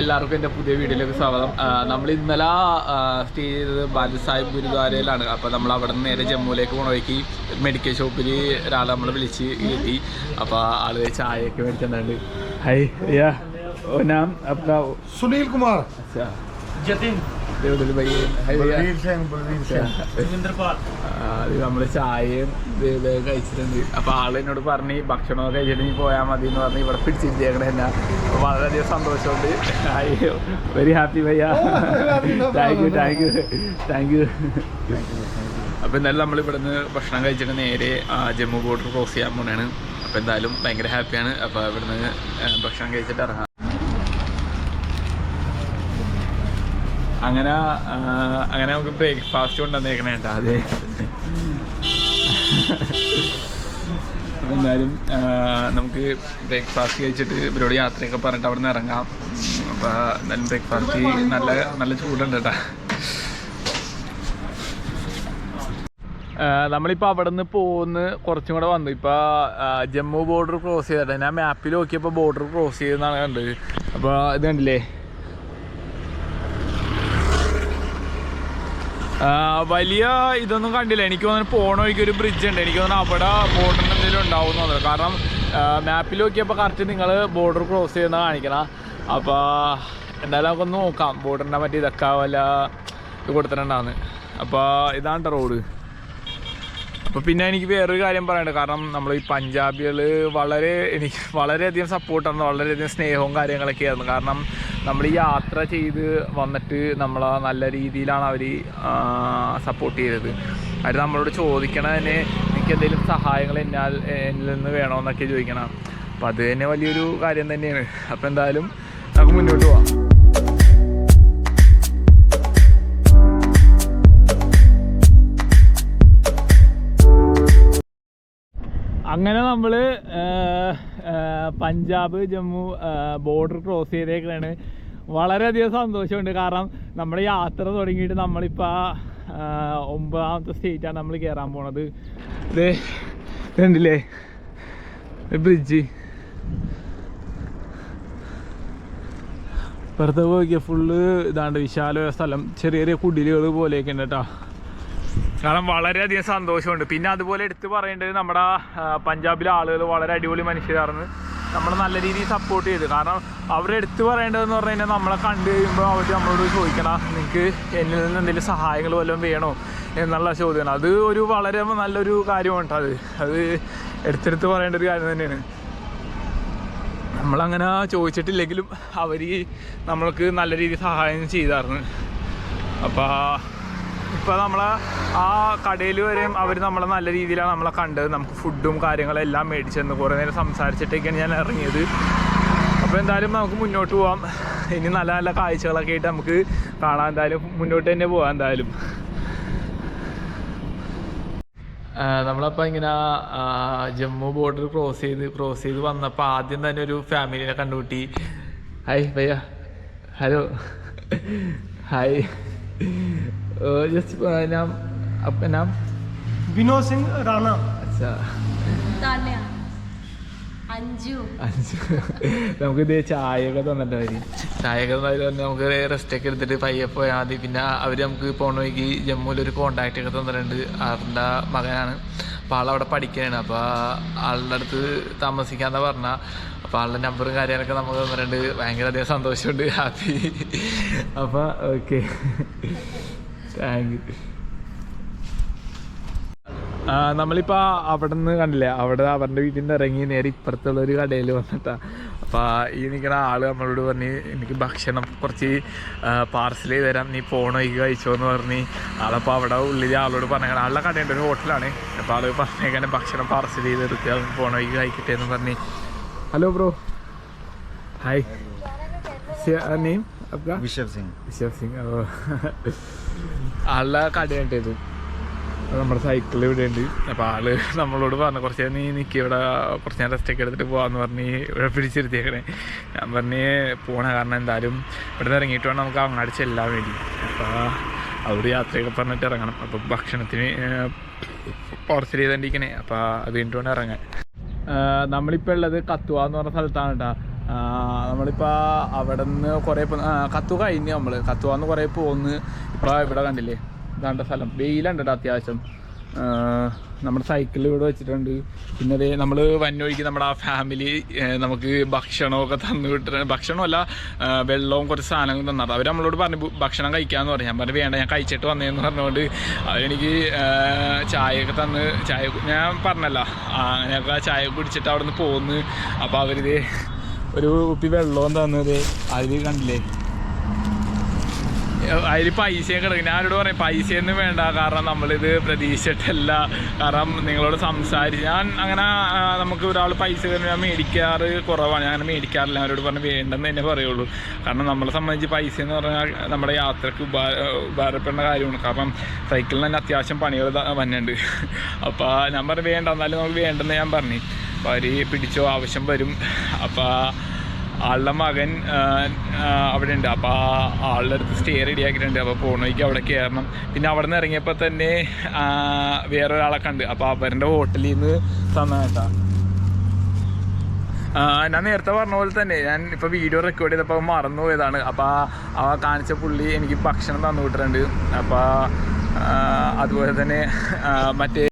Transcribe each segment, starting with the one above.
എല്ലാവർക്കും എന്റെ പുതിയ വീഡിയോയിലേക്ക് സ്വാഗതം. നമ്മൾ ഇന്നലെ സ്റ്റേ ചെയ്തത് ബാജ സാഹിബ് ഗുരുദ്വാരയിലാണ്. അപ്പോൾ നമ്മൾ അവിടെ നിന്ന് നേരെ ജമ്മുവിലേക്ക് പോണ വഴിക്ക് മെഡിക്കൽ ഷോപ്പിൽ ഒരാളെ നമ്മൾ വിളിച്ച് കയറ്റി അപ്പോൾ ആൾ ചായയൊക്കെ മേടിച്ചിട്ടുണ്ട് ഹൈ യാ ഓ നാം സുനിൽ കുമാർ. ജതിൻ. ഇവിടുന്ന് അത് നമ്മൾ ചായയും കഴിച്ചിട്ടുണ്ട്. അപ്പൊ ആൾ എന്നോട് പറഞ്ഞു ഭക്ഷണമൊക്കെ കഴിച്ചിട്ട് നീ പോയാൽ മതി എന്ന് പറഞ്ഞ് ഇവിടെ പിടിച്ചിരിക്കണ എന്നാ. വളരെയധികം സന്തോഷമുണ്ട്. Very happy ഭയ്യ. Thank you thank you thank you അപ്പൊ എന്തായാലും നമ്മൾ ഇവിടുന്ന് ഭക്ഷണം കഴിച്ചിട്ട് നേരെ ജമ്മു ബോർഡർ ക്രോസ് ചെയ്യാൻ പോണാണ്. അപ്പൊ എന്തായാലും ഭയങ്കര ഹാപ്പിയാണ് അപ്പൊ ഇവിടുന്ന് ഭക്ഷണം കഴിച്ചിട്ട് ഇറങ്ങാം. അങ്ങനെ അങ്ങനെ നമുക്ക് ബ്രേക്ക്ഫാസ്റ്റ് കൊണ്ടുവന്നേക്കണേ കേട്ടോ അതെ. എന്തായാലും നമുക്ക് ബ്രേക്ക്ഫാസ്റ്റ് കഴിച്ചിട്ട് ഇവരോട് യാത്രയൊക്കെ പറഞ്ഞിട്ട് അവിടെ നിന്ന് ഇറങ്ങാം. അപ്പോൾ എന്തായാലും ബ്രേക്ക്ഫാസ്റ്റ് നല്ല നല്ല ചൂടുണ്ട് കേട്ടോ. നമ്മളിപ്പോൾ അവിടെ നിന്ന് പോകുന്ന കുറച്ചും കൂടെ വന്നു. ഇപ്പോൾ ജമ്മു ബോർഡർ ക്രോസ് ചെയ്തിട്ട് ഞാൻ മാപ്പിൽ നോക്കിയപ്പോൾ ബോർഡർ ക്രോസ് ചെയ്തെന്നാണ് കണ്ടത്. അപ്പോൾ ഇത് കണ്ടില്ലേ? വലിയ ഇതൊന്നും കണ്ടില്ല. എനിക്ക് തോന്നുന്നു പോണ വഴിക്ക് ഒരു ബ്രിഡ്ജ് ഉണ്ട്. എനിക്ക് തോന്നുന്നു അവിടെ ബോർഡറിന് എന്തെങ്കിലും ഉണ്ടാവും തോന്നുന്നു. കാരണം മാപ്പിൽ നോക്കിയപ്പോൾ കറക്റ്റ് നിങ്ങൾ ബോർഡർ ക്രോസ് ചെയ്യുന്ന കാണിക്കണം. അപ്പോൾ എന്തായാലും നമുക്കൊന്ന് നോക്കാം. ബോർഡറിനെ പറ്റി ഇതൊക്കെ വല്ല ഇത് കൊടുത്തിട്ടുണ്ടാവുന്നത് അപ്പോൾ ഇതാണ് റോഡ് അപ്പോൾ പിന്നെ എനിക്ക് വേറൊരു കാര്യം പറയാനുണ്ട്. കാരണം നമ്മൾ ഈ പഞ്ചാബികൾ വളരെ എനിക്ക് വളരെയധികം സപ്പോർട്ടാണ് വളരെയധികം സ്നേഹവും കാര്യങ്ങളൊക്കെ ആയിരുന്നു കാരണം നമ്മൾ യാത്ര ചെയ്ത് വന്നിട്ട് നമ്മളെ നല്ല രീതിയിലാണ് അവർ സപ്പോർട്ട് ചെയ്തത്. അവർ നമ്മളോട് ചോദിക്കണ തന്നെ എനിക്ക് എന്തെങ്കിലും സഹായങ്ങൾ എന്നാൽ എന്നിൽ നിന്ന് വേണമെന്നൊക്കെ ചോദിക്കണം. അപ്പം അത് തന്നെ വലിയൊരു കാര്യം തന്നെയാണ്. അപ്പോൾ എന്തായാലും നമുക്ക് മുന്നോട്ട് പോവാം. അങ്ങനെ നമ്മൾ പഞ്ചാബ് ജമ്മു ബോർഡർ ക്രോസ് ചെയ്തേക്കാണ് വളരെയധികം സന്തോഷമുണ്ട്. കാരണം നമ്മൾ യാത്ര തുടങ്ങിയിട്ട് നമ്മളിപ്പോൾ ഒമ്പതാമത്തെ സ്റ്റേറ്റാണ് നമ്മൾ കയറാൻ പോണത്. ഇത് കണ്ടില്ലേ? ബ്രിഡ്ജ് വെറുതെ പോയിക്കുക ഫുള്ള് ഇതാണ്ട് വിശാലമായ സ്ഥലം. ചെറിയ ചെറിയ കുടിലുകൾ പോലെയൊക്കെ ഉണ്ട് കേട്ടോ. കാരണം വളരെയധികം സന്തോഷമുണ്ട്. പിന്നെ അതുപോലെ എടുത്തു പറയേണ്ടത് നമ്മുടെ പഞ്ചാബിലെ ആളുകൾ വളരെ അടിപൊളി മനുഷ്യരായിരുന്നു നമ്മളെ നല്ല രീതിയിൽ സപ്പോർട്ട് ചെയ്തു. കാരണം അവർ എടുത്തു പറയേണ്ടതെന്ന് പറഞ്ഞു കഴിഞ്ഞാൽ നമ്മളെ കണ്ടു കഴിയുമ്പോൾ അവർ നമ്മളോട് ചോദിക്കണം നിങ്ങൾക്ക് എന്നിൽ നിന്ന് എന്തെങ്കിലും സഹായങ്ങൾ വല്ലതും വേണോ? എന്നുള്ള ചോദ്യമാണ് അത് ഒരു വളരെ നല്ലൊരു കാര്യമാണ് അത്. അത് എടുത്തെടുത്ത് പറയേണ്ട ഒരു കാര്യം തന്നെയാണ്. നമ്മളങ്ങനെ ചോദിച്ചിട്ടില്ലെങ്കിലും അവർ നമ്മൾക്ക് നല്ല രീതിയിൽ സഹായം ചെയ്തായിരുന്നു അപ്പോൾ ഇപ്പോൾ നമ്മളെ ആ കടയിൽ വരെയും അവർ നമ്മളെ നല്ല രീതിയിലാണ് നമ്മളെ കണ്ടത്. നമുക്ക് ഫുഡും കാര്യങ്ങളും എല്ലാം മേടിച്ചെന്ന് കുറേ നേരം സംസാരിച്ചിട്ടൊക്കെയാണ് ഞാൻ ഇറങ്ങിയത്. അപ്പോൾ എന്തായാലും നമുക്ക് മുന്നോട്ട് പോവാം. ഇനി നല്ല നല്ല കാഴ്ചകളൊക്കെ ആയിട്ട് നമുക്ക് കാണാൻ എന്തായാലും മുന്നോട്ട് തന്നെ പോവാം എന്തായാലും. നമ്മളപ്പോൾ ഇങ്ങനെ ജമ്മു ബോർഡർ ക്രോസ് ചെയ്ത് ക്രോസ് ചെയ്ത് വന്നപ്പോൾ ആദ്യം തന്നെ ഒരു ഫാമിലിനെ കണ്ടുകൂട്ടി ഹായ് ഭയ്യ ഹലോ ഹായ് ജസ്റ്റ് നാം അപ്പം നാം विनोद सिंह राणा അച്ഛാ താല്യ അഞ്ജു അഞ്ച് നമുക്ക് ഇത് ചായയൊക്കെ തന്നിട്ട് മതി ചായയൊക്കെ തന്നാലും തന്നെ നമുക്ക് റെസ്റ്റ് ഒക്കെ എടുത്തിട്ട് പയ്യെ പോയാൽ മതി പിന്നെ അവർ നമുക്ക് പോണ വഴിക്ക് ജമ്മുവിൽ ഒരു കോണ്ടാക്റ്റ് ഒക്കെ തന്നിട്ടുണ്ട് ആളുടെ മകനാണ് അപ്പോൾ ആളവിടെ പഠിക്കാനാണ് അപ്പോൾ ആളുടെ അടുത്ത് താമസിക്കാന്ന് പറഞ്ഞാൽ അപ്പോൾ ആളുടെ നമ്പറും കാര്യങ്ങളൊക്കെ നമുക്ക് തന്നിട്ടുണ്ട് ഭയങ്കര അധികം സന്തോഷമുണ്ട് ഹാപ്പി അപ്പോൾ ഓക്കെ താങ്ക് അവിടെ നിന്ന് കണ്ടില്ലേ? അവിടെ അവരുടെ വീട്ടിൽ നിന്ന് ഇറങ്ങി നേരെ ഇപ്പുറത്തുള്ള ഒരു കടയിൽ വന്നിട്ടാ. അപ്പൊ ഈ നിൽക്കുന്ന ആൾ നമ്മളോട് പറഞ്ഞ് എനിക്ക് ഭക്ഷണം കുറച്ച് പാർസൽ ചെയ്ത് തരാം. നീ പോണോ? ഈ കഴിച്ചോന്ന് പറഞ്ഞ് ആളപ്പോ അവിടെ ഉള്ളിൽ ആളോട് പറഞ്ഞ ആളുടെ കടയുണ്ട് ഒരു ഹോട്ടലാണ് അപ്പൊ ആൾ പറഞ്ഞേക്കാൻ ഭക്ഷണം പാർസൽ ചെയ്ത് എടുക്കുക പോണോ? ഈ കഴിക്കട്ടെ എന്ന് പറഞ്ഞ്. Hello bro hi name Rishabh Singh. Rishabh Singh. ഓ. ആളുടെ കടി കണ്ടത് നമ്മുടെ സൈക്കിൾ ഇവിടെ ഉണ്ട്. അപ്പോൾ ആൾ നമ്മളോട് പറഞ്ഞു കുറച്ച് നീ നിൽക്കി ഇവിടെ കുറച്ച് നേരം റെസ്റ്റ് ഒക്കെ എടുത്തിട്ട് പോകാമെന്ന് പറഞ്ഞ് ഇവിടെ പിടിച്ചിരുത്തിയേക്കണേ. ഞാൻ പറഞ്ഞ് പോണ കാരണം എന്തായാലും ഇവിടെ നിന്ന് ഇറങ്ങിയിട്ട് വേണം നമുക്ക് അങ്ങാടി ചെല്ലാൻ വേണ്ടി. അപ്പോൾ അവർ യാത്രയൊക്കെ പറഞ്ഞിട്ട് ഇറങ്ങണം. അപ്പോൾ ഭക്ഷണത്തിന് പാർസൽ ചെയ്തോണ്ടിരിക്കണേ അപ്പോൾ അത് കഴിഞ്ഞിട്ട് വേണം ഇറങ്ങാൻ. നമ്മളിപ്പോൾ ഉള്ളത് കത്തുവ എന്ന് പറഞ്ഞ സ്ഥലത്താണ് കേട്ടോ നമ്മളിപ്പോൾ അവിടെ നിന്ന് കുറേ കത്തു കഴിഞ്ഞ് നമ്മൾ കത്തുവാന്ന് കുറേ പോന്ന്. ഇപ്പോൾ ഇവിടെ കണ്ടില്ലേ? ഇതാണ്ട സ്ഥലം. വെയിലുണ്ട് അത്യാവശ്യം. നമ്മുടെ സൈക്കിൾ ഇവിടെ വെച്ചിട്ടുണ്ട്. പിന്നെ അതേ നമ്മൾ വന്നൊഴിക്ക് നമ്മുടെ ആ ഫാമിലി നമുക്ക് ഭക്ഷണമൊക്കെ തന്നു വിട്ടിട്ട് ഭക്ഷണമല്ല വെള്ളവും കുറച്ച് സാധനങ്ങളും തന്നിട്ട്. അവർ നമ്മളോട് പറഞ്ഞു ഭക്ഷണം കഴിക്കാമെന്ന് പറഞ്ഞു. ഞാൻ പറഞ്ഞു വേണ്ട ഞാൻ കഴിച്ചിട്ട് വന്നതെന്ന് പറഞ്ഞുകൊണ്ട് അവരെനിക്ക് ചായയൊക്കെ തന്ന് ചായ ഞാൻ പറഞ്ഞല്ല അങ്ങനെയൊക്കെ ചായ കുടിച്ചിട്ട് അവിടെ നിന്ന് പോകുന്നു അപ്പോൾ അവരിത് ഒരു കുപ്പി വെള്ളവും തന്നത് അതിൽ കണ്ടില്ലേ? അതിൽ പൈസയും കിടക്കും ഞാനോട് പറയും പൈസയൊന്നും വേണ്ട. കാരണം നമ്മളിത് പ്രതീക്ഷിച്ചിട്ടല്ല. കാരണം നിങ്ങളോട് സംസാരിച്ച് ഞാൻ അങ്ങനെ നമുക്ക് ഒരാൾ പൈസ തരുമ്പോൾ ഞാൻ മേടിക്കാറ് കുറവാണ്. ഞാൻ മേടിക്കാറില്ല. അവരോട് പറഞ്ഞ് വേണ്ടെന്ന് തന്നെ പറയുള്ളൂ. കാരണം നമ്മളെ സംബന്ധിച്ച് പൈസ എന്ന് പറഞ്ഞാൽ നമ്മുടെ യാത്രയ്ക്ക് ഉപാ ഉപകാരപ്പെടുന്ന കാര്യമാണ്. കാരണം സൈക്കിളിന് തന്നെ അത്യാവശ്യം പണികൾ വന്നിട്ടുണ്ട്. അപ്പോൾ ഞാൻ പറഞ്ഞു വേണ്ട. എന്നാലും നമുക്ക് വേണ്ടെന്ന് ഞാൻ പറഞ്ഞു. അവർ പിടിച്ചോ ആവശ്യം വരും. അപ്പോൾ ആളുടെ മകൻ അവിടെ ഉണ്ട് അപ്പോൾ ആളുടെ അടുത്ത് സ്റ്റേ റെഡി ആക്കിയിട്ടുണ്ട്. അപ്പോൾ പോണ വഴിക്ക് അവിടെ കയറണം പിന്നെ അവിടെ നിന്ന് ഇറങ്ങിയപ്പോൾ തന്നെ വേറൊരാളെ കണ്ട്. അപ്പോൾ അവരുടെ ഹോട്ടലിൽ നിന്ന് തന്നേട്ടാ ഞാൻ നേരത്തെ പറഞ്ഞ പോലെ തന്നെ ഞാൻ ഇപ്പോൾ വീഡിയോ റെക്കോർഡ് ചെയ്തപ്പോൾ മറന്നു പോയതാണ് അപ്പോൾ ആ കാണിച്ച പുള്ളി എനിക്ക് ഭക്ഷണം തന്നു വിട്ടിട്ടുണ്ട് അപ്പോൾ അതുപോലെ തന്നെ മറ്റേ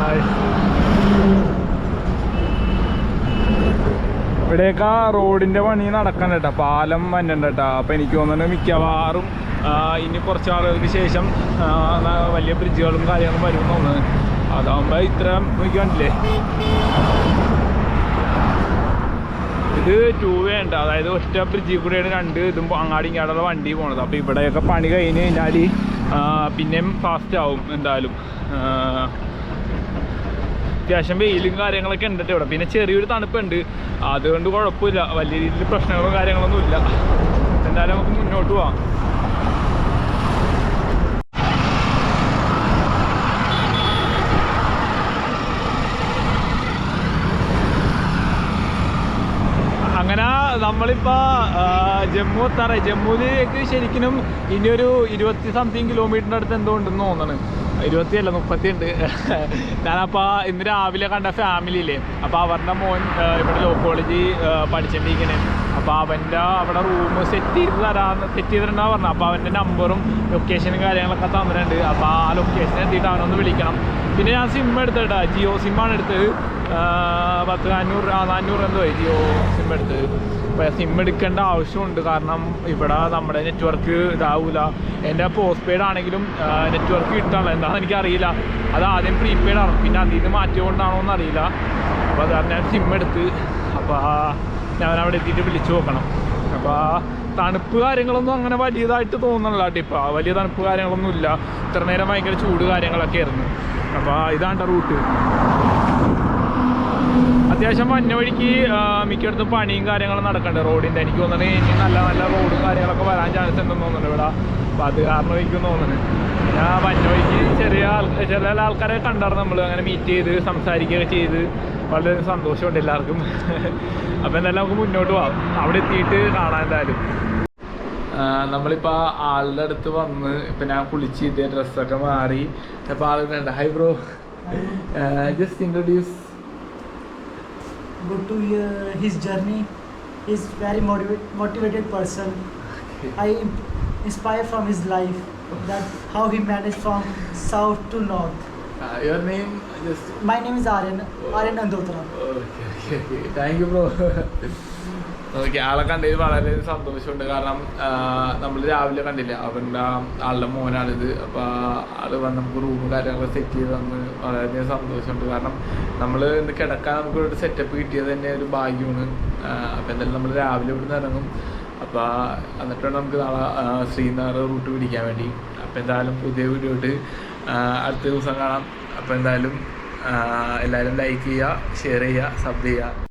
ഹായ് ഇവിടെയൊക്കെ റോഡിന്റെ പണി നടക്കണ്ട കേട്ടോ. പാലം വന്നണ്ട കേട്ടോ. അപ്പൊ എനിക്ക് തോന്നുന്നു മിക്കവാറും ഇനി കുറച്ച് ആളുകൾക്ക് ശേഷം വലിയ ബ്രിഡ്ജുകളും കാര്യങ്ങളും വരും തോന്നുന്നത് തോന്നുന്നു. അതാകുമ്പോ ഇത്ര നോക്കി കണ്ടില്ലേ? ഇത് ടൂ വേ ഉണ്ട്. അതായത് ഒറ്റ ബ്രിഡ്ജിൽ കൂടെയാണ് രണ്ട് ഇതും അങ്ങാടി ഇങ്ങാടുള്ള വണ്ടി പോണത്. അപ്പോൾ ഇവിടെയൊക്കെ പണി കഴിഞ്ഞ് കഴിഞ്ഞാൽ പിന്നെയും ഫാസ്റ്റ് ആവും എന്തായാലും. അത്യാവശ്യം വെയിലും കാര്യങ്ങളൊക്കെ ഉണ്ട് ഇവിടെ. പിന്നെ ചെറിയൊരു തണുപ്പുണ്ട്. അതുകൊണ്ട് കുഴപ്പമില്ല. വലിയ രീതിയിൽ പ്രശ്നങ്ങളും കാര്യങ്ങളൊന്നും ഇല്ല. എന്തായാലും നമുക്ക് മുന്നോട്ട് പോവാം. അങ്ങനെ നമ്മളിപ്പോ ജമ്മു എത്താറായി. ജമ്മുവിലേക്ക് ശരിക്കും ഇനിയൊരു ഇരുപത്തി സംതിങ് കിലോമീറ്ററിന്റെ അടുത്ത് എന്തോ ഉണ്ടെന്ന് തോന്നണ് ഇരുപത്തി അല്ല മുപ്പത്തി ഉണ്ട് ഞാനപ്പോൾ ഇന്ന് രാവിലെ കണ്ട ഫാമിലിയില്ലേ അപ്പോൾ അവരുടെ മോൻ ഇവിടെ ലോ കോളേജ് പഠിച്ചിട്ടിരിക്കണേ അപ്പോൾ അവന്റെ അവിടെ റൂം സെറ്റ് ചെയ്ത് തരാമെന്ന് സെറ്റ് ചെയ്തിട്ടുണ്ടാ പറഞ്ഞു. അപ്പോൾ അവന്റെ നമ്പറും ലൊക്കേഷനും കാര്യങ്ങളൊക്കെ തന്നിട്ടുണ്ട്. അപ്പോൾ ആ ലൊക്കേഷൻ എത്തിയിട്ട് അവനൊന്ന് വിളിക്കണം. പിന്നെ ഞാൻ സിം എടുത്തിട്ടാ ജിയോ സിമ്മാണ് എടുത്തത്. പത്ത് നാനൂറ് നാനൂറ് എന്തോ ജിയോ സിം എടുത്തത്. അപ്പോൾ സിം എടുക്കേണ്ട ആവശ്യമുണ്ട്. കാരണം ഇവിടെ നമ്മുടെ നെറ്റ്വർക്ക് ഇതാവില്ല എന്റെ പോസ്റ്റ് പെയ്ഡ് ആണെങ്കിലും നെറ്റ്വർക്ക് കിട്ടാനുള്ള. എന്താണെന്ന് എനിക്കറിയില്ല. അത് ആദ്യം പ്രീപെയ്ഡ് ആണ്. പിന്നെ അതിൽ നിന്ന് മാറ്റിയതുകൊണ്ടാണോ എന്നറിയില്ല. അപ്പോൾ അത് ഞാൻ സിം എടുത്ത് അപ്പോൾ ഞാൻ അവിടെ എത്തിയിട്ട് വിളിച്ചു നോക്കണം. അപ്പോൾ തണുപ്പ് കാര്യങ്ങളൊന്നും അങ്ങനെ വലിയതായിട്ട് തോന്നണില്ല ഇപ്പോൾ വലിയ തണുപ്പ് കാര്യങ്ങളൊന്നും ഇല്ല. ഇത്ര നേരം ഭയങ്കര ചൂട് കാര്യങ്ങളൊക്കെ ആയിരുന്നു. അപ്പോൾ ഇതാണ് റൂട്ട്. അത്യാവശ്യം വന്ന വഴിക്ക് ആ, മിക്കയിടത്തും പണിയും കാര്യങ്ങളും നടക്കണ്ട് റോഡിന്റെ എനിക്ക് തോന്നുന്നത് ഇനി നല്ല നല്ല റോഡും കാര്യങ്ങളൊക്കെ വരാൻ ചാൻസ് ഉണ്ടെന്ന് തോന്നുന്നുണ്ട് ഇവിടെ. അപ്പോൾ അത് കാരണം എനിക്ക് തോന്നുന്നത് ഞാൻ മഞ്ഞ വഴിക്ക് ചെറിയ ആൾ ചില ആൾക്കാരെ കണ്ടായിരുന്നു നമ്മൾ അങ്ങനെ മീറ്റ് ചെയ്ത് സംസാരിക്കുകയൊക്കെ ചെയ്ത്. വളരെ സന്തോഷമുണ്ട് എല്ലാവർക്കും. അപ്പോൾ എന്തായാലും നമുക്ക് മുന്നോട്ട് പോവാം. അവിടെ എത്തിയിട്ട് കാണാൻ എന്തായാലും. നമ്മളിപ്പോൾ ആളുടെ അടുത്ത് വന്ന് ഇപ്പം ഞാൻ കുളിച്ച് ഇതേ ഡ്രസ്സൊക്കെ മാറി. അപ്പോൾ ആളുകളുണ്ട് hi bro just introduce go to uh, his journey. He's very motivate, motivated person. I im- inspire from his life that how he managed from south to north. Your name just My name is Aryan, Aryan Andotra. Thank you bro okay ആളെ കണ്ടതിൽ വളരെ സന്തോഷമുണ്ട്. കാരണം നമ്മൾ രാവിലെ കണ്ടില്ല? അവന്റെ ആളുടെ മോനാണിത്. അപ്പോൾ ആൾ വന്ന് നമുക്ക് റൂം കാര്യങ്ങളൊക്കെ സെറ്റ് ചെയ്ത് തന്ന് വളരെയധികം സന്തോഷമുണ്ട്. കാരണം നമ്മൾ ഇന്ന് കിടക്കാൻ നമുക്ക് ഒരു സെറ്റപ്പ് കിട്ടിയത് തന്നെ ഒരു ഭാഗ്യമാണ്. അപ്പോൾ എന്തായാലും നമ്മൾ രാവിലെ ഇവിടുന്ന് ഇറങ്ങും. അപ്പോൾ എന്നിട്ട് നമുക്ക് നാളെ ശ്രീനഗർ റൂട്ട് പിടിക്കാൻ വേണ്ടി. അപ്പോൾ എന്തായാലും പുതിയ വീഡിയോ അടുത്ത ദിവസം കാണാം. അപ്പോൾ എന്തായാലും എല്ലാവരും ലൈക്ക് ചെയ്യുക ഷെയർ ചെയ്യുക സബ് ചെയ്യുക.